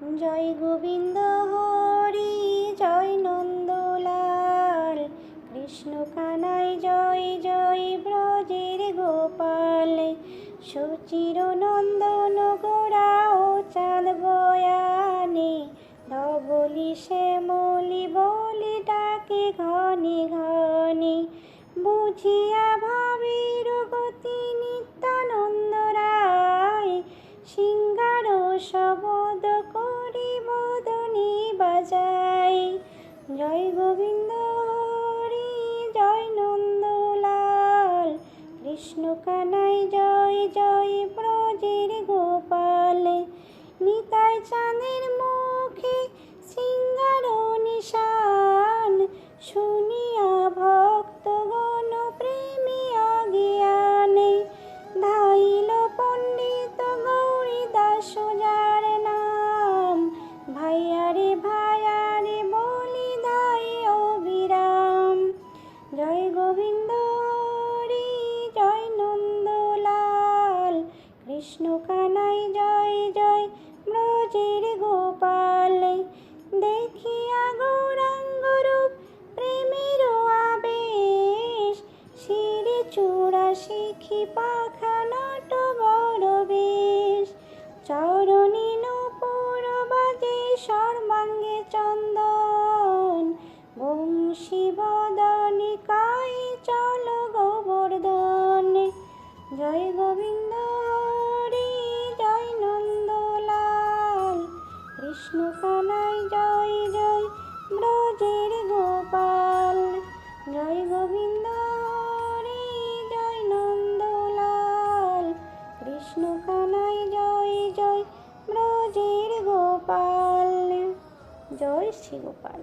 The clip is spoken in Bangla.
জয় গোবিন্দ হরি, জয় নন্দলাল। কৃষ্ণ কানাই, জয় জয় ব্রজের গোপাল। সুচির নন্দন ও চাঁদ বয়ানে। ধবলি শ্যামলি বলি ডাকে ঘনে ঘনে। বুঝিয়া ভাবের বাজাই জয় গোবিন্দ হরি জয় নন্দলাল। কৃষ্ণ কানাই জয় জয় ব্রজের গোপাল। কানাই, জয় জয়, ব্রজের গোপাল। দেখিয়া গৌরাঙ্গ রূপ, প্রেমের আবেশ। শিরে চূড়া শিখি পাখা নট বড় বেশ। চরণী নূপুর বাজে সর্বাঙ্গে চন্দন। বংশী বদনে কাই চল গোবর্ধন। জয় গোবিন্দ জয় ব্রজের